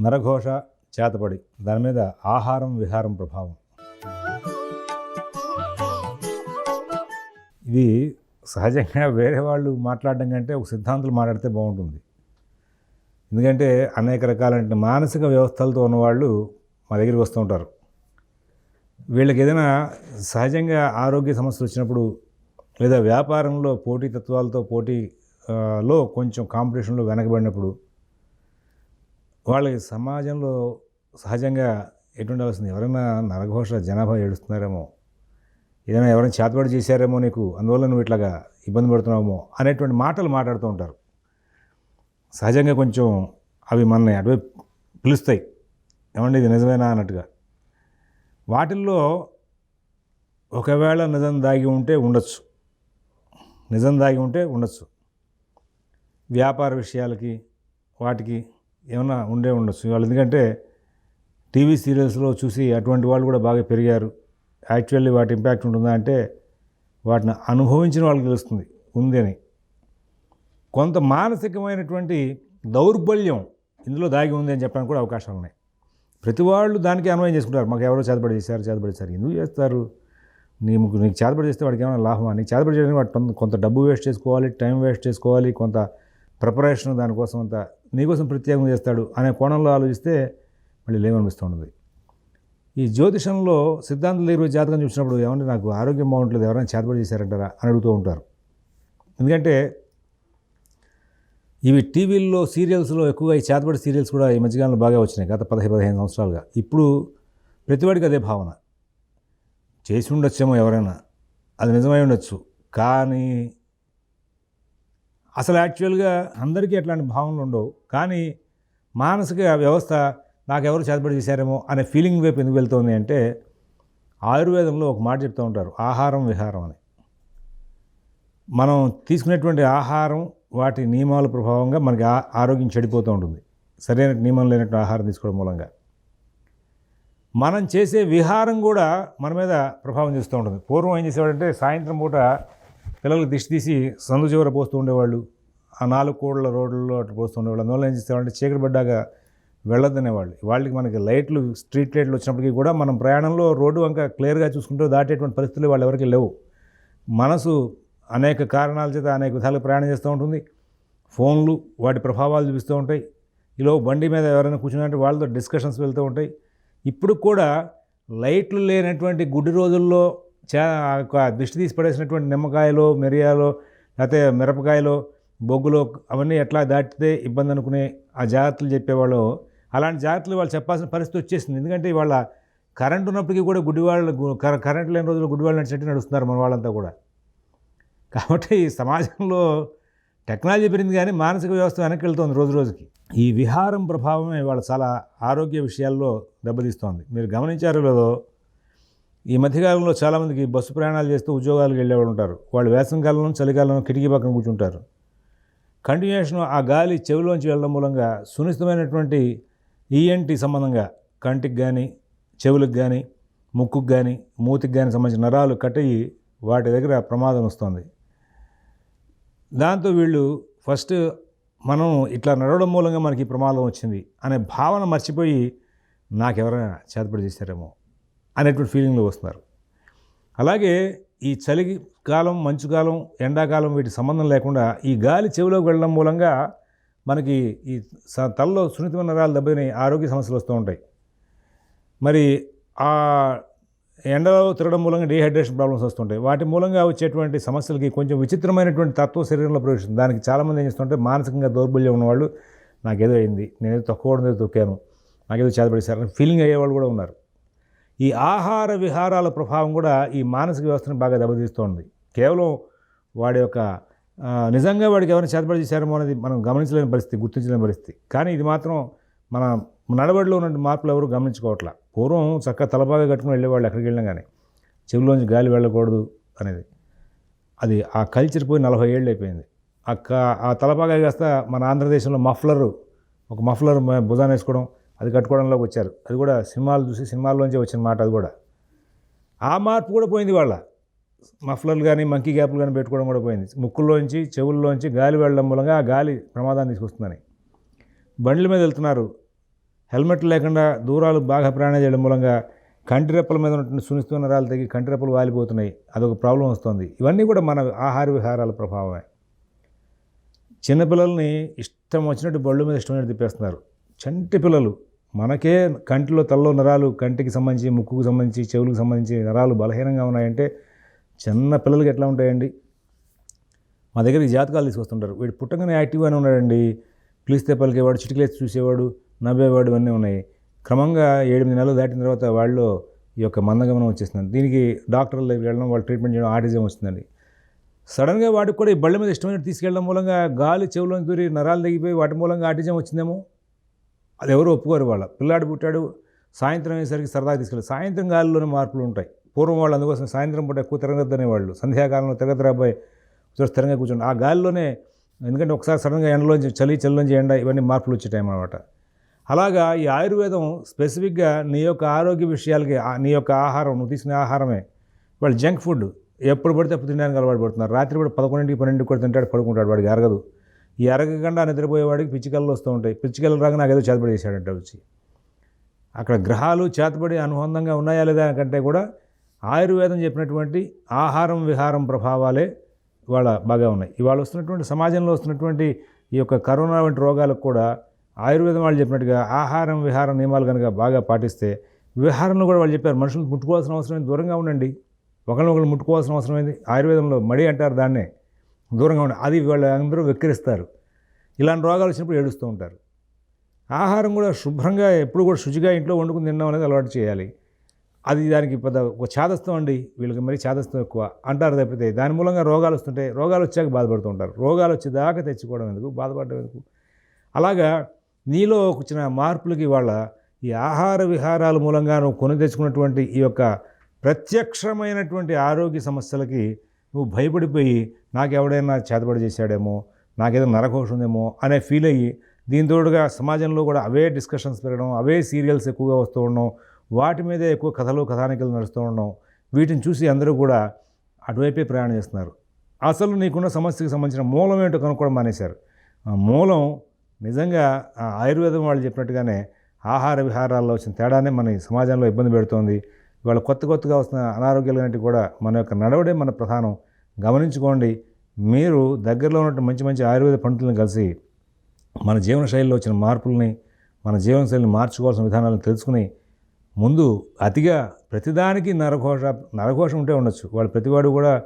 నరఘోష చేతపడి. దాని మీద ఆహారం విహారం ప్రభావం. ఇది సహజంగా వేరే వాళ్ళు మాట్లాడడం కంటే ఒక సిద్ధాంతులు మాట్లాడితే బాగుంటుంది. ఎందుకంటే అనేక రకాలైన మానసిక వ్యవస్థలతో ఉన్నవాళ్ళు మా దగ్గరికి వస్తూ ఉంటారు. వీళ్ళకి ఏదైనా సహజంగా ఆరోగ్య సమస్యలు వచ్చినప్పుడు లేదా వ్యాపారంలో పోటీ తత్వాలతో పోటీలో కొంచెం కాంపిటీషన్లో వెనకబడినప్పుడు వాళ్ళకి సమాజంలో సహజంగా ఎటువంటి వస్తుంది ఎవరైనా నరఘోష జనాభా ఏడుస్తున్నారేమో ఏదైనా ఎవరైనా చేతబడి చేశారేమో నీకు అందువల్ల నువ్వు ఇట్లాగా ఇబ్బంది పడుతున్నావేమో అనేటువంటి మాటలు మాట్లాడుతూ ఉంటారు. సహజంగా కొంచెం అవి మనని అటువైపు పిలుస్తాయి. ఏమండి ఇది నిజమేనా అన్నట్టుగా. వాటిల్లో ఒకవేళ నిజం దాగి ఉంటే ఉండొచ్చు. నిజం దాగి ఉంటే ఉండొచ్చు. వ్యాపార విషయాలకి వాటికి ఏమైనా ఉండే ఉండొచ్చు. వాళ్ళు ఎందుకంటే టీవీ సీరియల్స్లో చూసి అటువంటి వాళ్ళు కూడా బాగా పెరిగారు. యాక్చువల్లీ వాటి ఇంపాక్ట్ ఉంటుందా అంటే వాటిని అనుభవించిన వాళ్ళకి తెలుస్తుంది ఉంది అని. కొంత మానసికమైనటువంటి దౌర్బల్యం ఇందులో దాగి ఉంది అని చెప్పడానికి కూడా అవకాశాలు ఉన్నాయి. ప్రతి వాళ్ళు దానికి అన్వయం చేసుకుంటారు. మాకు ఎవరో చేతబడి చేశారు చేతబడి చేశారు. ఎందుకు చేస్తారు? నీకు నీకు చేతబడి చేస్తే వాడికి ఏమైనా లాభమా? నీకు చేతబడి చేయడానికి వాడు కొంత- డబ్బు వేస్ట్ చేసుకోవాలి టైం వేస్ట్ చేసుకోవాలి కొంత ప్రిపరేషన్ దానికోసం అంత నీకోసం ప్రత్యేకం చేస్తాడు అనే కోణంలో ఆలోచిస్తే మళ్ళీ లేవనిపిస్తూ ఉంటుంది. ఈ జ్యోతిషంలో సిద్ధాంతం దగ్గర జాతకం చూసినప్పుడు ఏమంటే నాకు ఆరోగ్యం బాగుంటుంది ఎవరైనా చేతబడి చేశారంటారా అని అడుగుతూ ఉంటారు. ఎందుకంటే ఇవి టీవీల్లో సీరియల్స్లో ఎక్కువగా ఈ చేతబడి సీరియల్స్ కూడా ఈ మధ్యకాలంలో బాగా వచ్చినాయి గత పదిహేను పదిహేను సంవత్సరాలుగా. ఇప్పుడు ప్రతివాడికి అదే భావన. చేసి ఉండొచ్చేమో ఎవరైనా అది నిజమై ఉండొచ్చు. కానీ అసలు యాక్చువల్గా అందరికీ అట్లాంటి భావనలు ఉండవు. కానీ మానసిక వ్యవస్థ నాకెవరు చేతబడి చేశారేమో అనే ఫీలింగ్ వైపు ఎందుకు వెళ్తుంది అంటే ఆయుర్వేదంలో ఒక మాట చెప్తూ ఉంటారు ఆహారం విహారం అని. మనం తీసుకునేటువంటి ఆహారం వాటి నియమాల ప్రభావంగా మనకి ఆ- ఆరోగ్యం చెడిపోతూ ఉంటుంది. సరైన నియమం లేనటువంటి ఆహారం తీసుకోవడం మూలంగా. మనం చేసే విహారం కూడా మన మీద ప్రభావం చూస్తూ ఉంటుంది. పూర్వం ఏం చేసేవాడంటే సాయంత్రం పూట పిల్లలకు దిష్టి తీసి సందు చివర పోస్తూ ఉండేవాళ్ళు. ఆ నాలుగు కోళ్ళ రోడ్లలో అటు పోస్తూ ఉండేవాళ్ళు. అందువల్ల ఏం చేసేవాళ్ళంటే చీకటి పడ్డాక వెళ్ళొద్దనేవాళ్ళు వాళ్ళకి మనకి లైట్లు స్ట్రీట్ లైట్లు వచ్చినప్పటికీ కూడా మనం ప్రయాణంలో రోడ్డు వంక క్లియర్గా చూసుకుంటూ దాటేటువంటి పరిస్థితులు వాళ్ళు ఎవరికి లేవు. మనసు అనేక కారణాల చేత అనేక విధాలుగా ప్రయాణం చేస్తూ ఉంటుంది. ఫోన్లు వాటి ప్రభావాలు చూపిస్తూ ఉంటాయి. ఇలా బండి మీద ఎవరైనా కూర్చున్నట్టు వాళ్ళతో డిస్కషన్స్ వెళ్తూ ఉంటాయి. ఇప్పుడు కూడా లైట్లు లేనటువంటి గుడ్డి రోజుల్లో చా ఒక దిష్టి తీసి పడేసినటువంటి నిమ్మకాయలు మిరియాలు లేకపోతే మిరపకాయలో బొగ్గులో అవన్నీ ఎట్లా దాటితే ఇబ్బంది అనుకునే ఆ జాగ్రత్తలు చెప్పేవాళ్ళు. అలాంటి జాగ్రత్తలు వాళ్ళు చెప్పాల్సిన పరిస్థితి వచ్చేసింది. ఎందుకంటే ఇవాళ కరెంట్ ఉన్నప్పటికీ కూడా గుడ్డివాళ్ళు గు- కర- కరెంట్ లేని రోజుల్లో గుడ్డివాళ్ళు నడిచినట్టు నడుస్తున్నారు మన వాళ్ళంతా కూడా. కాబట్టి ఈ సమాజంలో టెక్నాలజీ పెరిగింది కానీ మానసిక వ్యవస్థ వెనక్కి వెళ్తుంది రోజు రోజుకి. ఈ విహారం ప్రభావమే వాళ్ళ చాలా ఆరోగ్య విషయాల్లో దెబ్బతీస్తోంది. మీరు గమనించారో లేదో ఈ మధ్యకాలంలో చాలామందికి బస్సు ప్రయాణాలు చేస్తూ ఉద్యోగాలకు వెళ్ళేవాళ్ళు ఉంటారు. వాళ్ళు వేసవికాలంలో చలికాలంలో కిటికీ పక్కన కూర్చుంటారు. కంటిన్యూషన్ ఆ గాలి చెవిలోంచి వెళ్ళడం మూలంగా సునిశ్చితమైనటువంటి ఈఎన్టీ సంబంధంగా కంటికి కానీ చెవులకు కానీ ముక్కుకు కానీ మూతికి కానీ సంబంధించిన నరాలు కట్టయి వాటి దగ్గర ప్రమాదం వస్తుంది. దాంతో వీళ్ళు ఫస్ట్ మనం ఇట్లా నడవడం మూలంగా మనకి ప్రమాదం వచ్చింది అనే భావన మర్చిపోయి నాకెవరైనా చేతపడి చేశారేమో. అనేటువంటి ఫీలింగ్లో వస్తున్నారు. అలాగే ఈ చలి కాలం మంచుకాలం ఎండాకాలం వీటి సంబంధం లేకుండా ఈ గాలి చెవిలోకి వెళ్ళడం మూలంగా మనకి ఈ తలలో సున్నితమైన నరాలు దెబ్బతిని ఆరోగ్య సమస్యలు వస్తూ ఉంటాయి. మరి ఆ ఎండలో తిరగడం మూలంగా డీహైడ్రేషన్ ప్రాబ్లమ్స్ వస్తుంటాయి వాటి మూలంగా వచ్చేటువంటి సమస్యలకి కొంచెం విచిత్రమైనటువంటి తత్వం శరీరంలో ప్రవేశిస్తుంది. దానికి చాలామంది ఏం చేస్తుంటే మానసికంగా దౌర్బల్యం ఉన్నవాళ్ళు నాకేదో అయింది నేనేదో తక్కువ మీద తొక్కాను నాకేదో చేతపడేశారని ఫీలింగ్ అయ్యేవాళ్ళు కూడా ఉన్నారు. ఈ ఆహార విహారాల ప్రభావం కూడా ఈ మానసిక వ్యవస్థను బాగా దెబ్బతీస్తోంది. కేవలం వాడి యొక్క నిజంగా వాడికి ఎవరైనా చేతపడి చేశారేమో అనేది మనం గమనించలేని పరిస్థితి గుర్తించలేని పరిస్థితి. కానీ ఇది మాత్రం మన నడవడిలో ఉన్న మార్పులు ఎవరు గమనించుకోవట్లా. పూర్వం చక్కగా తలపాగా కట్టుకుని వెళ్ళేవాళ్ళు ఎక్కడికి వెళ్ళినా కానీ చెవిలోంచి గాలి వెళ్ళకూడదు అనేది. అది ఆ కల్చర్ పోయి నలభై ఏళ్ళు అయిపోయింది. ఆ ఆ తలపాగా కాస్త మన ఆంధ్రదేశంలో మఫ్లర్ ఒక మఫ్లర్ భుజాన్ భుజాన్ని వేసుకోవడం అది కట్టుకోవడంలోకి వచ్చారు. అది కూడా సినిమాలు చూసి సినిమాల్లోంచి వచ్చిన మాట అది కూడా. ఆ మార్పు కూడా పోయింది వాళ్ళ మఫ్లర్లు కానీ మంకీ గ్యాప్లు కానీ పెట్టుకోవడం కూడా పోయింది. ముక్కుల్లోంచి చెవుల్లోంచి గాలి వెళ్ళడం మూలంగా ఆ గాలి ప్రమాదాన్ని తీసుకొస్తుందని. బండ్ల మీద వెళ్తున్నారు. హెల్మెట్ లేకుండా దూరాలు బాగా ప్రయాణం చేయడం మూలంగా కంటి రెప్పల మీద ఉన్నటువంటి సునిస్తున్న రాళ్ళు తగ్గి కంటి రెప్పలు వాలిపోతున్నాయి. అదొక ప్రాబ్లం వస్తుంది. ఇవన్నీ కూడా మన ఆహార విహారాల ప్రభావమే. చిన్నపిల్లల్ని ఇష్టం వచ్చినట్టు బళ్ళు మీద ఇష్టమైనట్టు తిప్పేస్తున్నారు. చంటి పిల్లలు మనకే కంటిలో తల్లో నరాలు కంటికి సంబంధించి ముక్కుకు సంబంధించి చెవులకు సంబంధించి నరాలు బలహీనంగా ఉన్నాయంటే చిన్న పిల్లలకి ఎట్లా ఉంటాయండి? మా దగ్గర ఈ జాతకాలు తీసుకొస్తుంటారు. వీడు పుట్టగానే యాక్టివ్గానే ఉన్నాడండి. పిలిస్తే పలికేవాడు చిటికలేసి చూసేవాడు నవ్వేవాడు ఇవన్నీ ఉన్నాయి. క్రమంగా ఏడెనిమిది నెలలు దాటిన తర్వాత వాళ్ళు ఈ యొక్క మందగమనం వచ్చేస్తుంది దీనికి డాక్టర్ల దగ్గరికి వెళ్ళడం వాళ్ళు ట్రీట్మెంట్ చేయడం ఆటిజం వస్తుందండి సడన్గా వాటికి కూడా ఈ బళ్ళ మీద ఇష్టమైన తీసుకెళ్ళడం మూలంగా గాలి చెవులో దూరి నరాలు తగ్గిపోయి వాటి మూలంగా ఆటిజం వచ్చిందేమో? అది ఎవరు ఒప్పుకోరు వాళ్ళ. పిల్లాడు పుట్టాడు సాయంత్రం అయ్యేసరికి సరదాగా తీసుకెళ్ళి సాయంత్రం గాలిలోనే మార్పులు ఉంటాయి. పూర్వం వాళ్ళు అందుకోసం సాయంత్రం పూట ఎక్కువ తిరగద్దు అనేవాళ్ళు. సంధ్యాకాలంలో తిరగద్దు అబ్బాయి సో స్థిరంగా కూర్చోండి. ఆ గాలిలోనే ఎందుకంటే ఒకసారి సడన్గా ఎండలోంచి చలి చలిలోంచి ఎండ ఇవన్నీ మార్పులు వచ్చే టైం అనమాట అలాగా ఈ ఆయుర్వేదం స్పెసిఫిక్గా నీ యొక్క ఆరోగ్య విషయాలకి నీ యొక్క ఆహారం నువ్వు తీసుకునే ఆహారమే. వాళ్ళు జంక్ ఫుడ్. ఎప్పుడు పడితే అప్పుడు తినడానికి అలవాటు పడుతున్నారు రాత్రి కూడా పదకొండింటికి పన్నెండుకి కూడా తింటాడు పడుకుంటాడు. వాడికి అరగదు. ఈ నిద్రపోయేవాడికి పిచ్చికల్లో వస్తూ ఉంటాయి. పిచ్చికలు రాగా నాకు ఏదో చేతబడి చేశాడంట వచ్చి. అక్కడ గ్రహాలు చేతబడి అనుబంధంగా ఉన్నాయా లేదా కంటే కూడా ఆయుర్వేదం చెప్పినటువంటి ఆహారం విహారం ప్రభావాలే ఇవాళ బాగా ఉన్నాయి. ఇవాళ వస్తున్నటువంటి సమాజంలో వస్తున్నటువంటి ఈ యొక్క కరోనా వంటి రోగాలకు కూడా ఆయుర్వేదం వాళ్ళు చెప్పినట్టుగా ఆహారం విహారం నియమాలు కనుక బాగా పాటిస్తే విహారంలో కూడా వాళ్ళు చెప్పారు మనుషులు ముట్టుకోవాల్సిన అవసరం దూరంగా ఉండండి. ఒకరినొకరు ముట్టుకోవాల్సిన అవసరం ఏంది ఆయుర్వేదంలో మడి అంటారు దాన్నే. దూరంగా ఉండండి అది వాళ్ళు అందరూ వెక్కిరిస్తారు. ఇలాంటి రోగాలు వచ్చినప్పుడు ఏడుస్తూ ఉంటారు. ఆహారం కూడా శుభ్రంగా ఎప్పుడు కూడా శుచిగా ఇంట్లో వండుకుని తినడం అనేది అలవాటు చేయాలి. అది దానికి పెద్ద ఒక ఛాదస్తం అండి. వీళ్ళకి మరి చాదస్తం ఎక్కువ. అంటారు తప్పితే దాని మూలంగా రోగాలు వస్తుంటాయి రోగాలు వచ్చాక బాధపడుతూ ఉంటారు. రోగాలు వచ్చేదాకా తెచ్చుకోవడం ఎందుకు? బాధపడడం ఎందుకు? అలాగా నీలో వచ్చిన మార్పులకి వాళ్ళ ఈ ఆహార విహారాల మూలంగా నువ్వు కొని తెచ్చుకున్నటువంటి ఈ యొక్క ప్రత్యక్షమైనటువంటి ఆరోగ్య సమస్యలకి నువ్వు భయపడిపోయి నాకు ఎవడైనా చేతబడి చేశాడేమో నాకేదో నరఘోషం ఉందేమో అనే ఫీల్ అయ్యి దీంతోడుగా సమాజంలో కూడా అవే డిస్కషన్స్ పెరగడం అవే సీరియల్స్ ఎక్కువగా వస్తూ ఉండడం వాటి మీదే ఎక్కువ కథలు కథానికలు నడుస్తూ ఉండడం వీటిని చూసి అందరూ కూడా అటువైపే ప్రయాణం చేస్తున్నారు. అసలు నీకున్న సమస్యకు సంబంధించిన మూలం ఏంటో కనుక్కోవడం మానేశారు. మూలం నిజంగా ఆయుర్వేదం వాళ్ళు చెప్పినట్టుగానే ఆహార విహారాల్లో వచ్చిన తేడానే మన సమాజంలో ఇబ్బంది పెడుతోంది. ఇవాళ కొత్త కొత్తగా వస్తున్న అనారోగ్యాలు కూడా మన యొక్క నడవడే మన ప్రధానం. గమనించుకోండి మీరు దగ్గరలో ఉన్నట్టు మంచి మంచి ఆయుర్వేద పండితులను కలిసి మన జీవన శైలిలో వచ్చిన మార్పుల్ని మన జీవన శైలిని మార్చుకోవాల్సిన విధానాలను తెలుసుకుని ముందు అతిగా ప్రతిదానికి నరఘోష నరఘోషం ఉంటే ఉండొచ్చు. వాళ్ళు ప్రతివాడు కూడా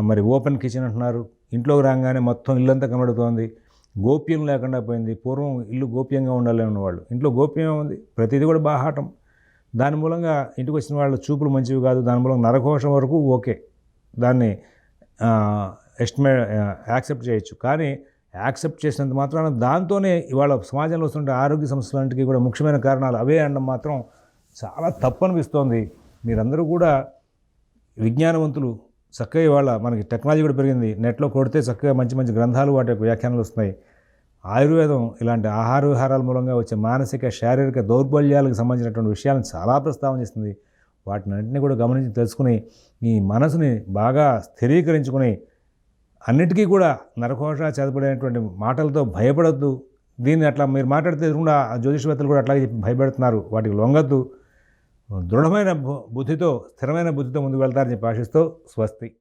మరి ఓపెన్ కిచెన్ అంటున్నారు. ఇంట్లోకి రాగానే మొత్తం ఇల్లంతా కనబడుతోంది. గోప్యం లేకుండా పోయింది. పూర్వం ఇల్లు గోప్యంగా ఉండాలి ఉన్నవాళ్ళు. ఇంట్లో గోప్యం ఉంది. ప్రతిదీ కూడా బాహాటం. దాని మూలంగా ఇంటికి వచ్చిన వాళ్ళ చూపులు మంచివి కాదు. దాని మూలంగా నరఘోషం వరకు ఓకే. దాన్ని ఎస్టిమే యాక్సెప్ట్ చేయొచ్చు. కానీ యాక్సెప్ట్ చేసినంత మాత్రాన దాంతోనే ఇవాళ సమాజంలో వస్తుంటే ఆరోగ్య సమస్యలన్నిటికీ కూడా ముఖ్యమైన కారణాలు అవే అనడం మాత్రం చాలా తప్పు అనిపిస్తోంది మీరందరూ కూడా విజ్ఞానవంతులు. చక్కగా ఇవాళ మనకి టెక్నాలజీ కూడా పెరిగింది. నెట్లో కొడితే చక్కగా మంచి మంచి గ్రంథాలు వాటి యొక్క వ్యాఖ్యానాలు వస్తున్నాయి. ఆయుర్వేదం ఇలాంటి ఆహార విహారాల మూలంగా వచ్చే మానసిక శారీరక దౌర్బల్యాలకు సంబంధించినటువంటి విషయాలను చాలా ప్రస్తావన చేస్తుంది. వాటిని అన్నింటినీ కూడా గమనించి తెలుసుకుని ఈ మనసుని బాగా స్థిరీకరించుకుని అన్నిటికీ కూడా నరఘోష చేతపడేటువంటి మాటలతో భయపడద్దు. దీన్ని అట్లా మీరు మాట్లాడితే ఎదురుకుండా ఆ జ్యోతిషవేత్తలు కూడా అట్లాగే చెప్పి భయపెడుతున్నారు. వాటికి లొంగద్దు. దృఢమైన బు- బుద్ధితో స్థిరమైన బుద్ధితో ముందుకు వెళ్తారని చెప్పి ఆశిస్తూ స్వస్తి.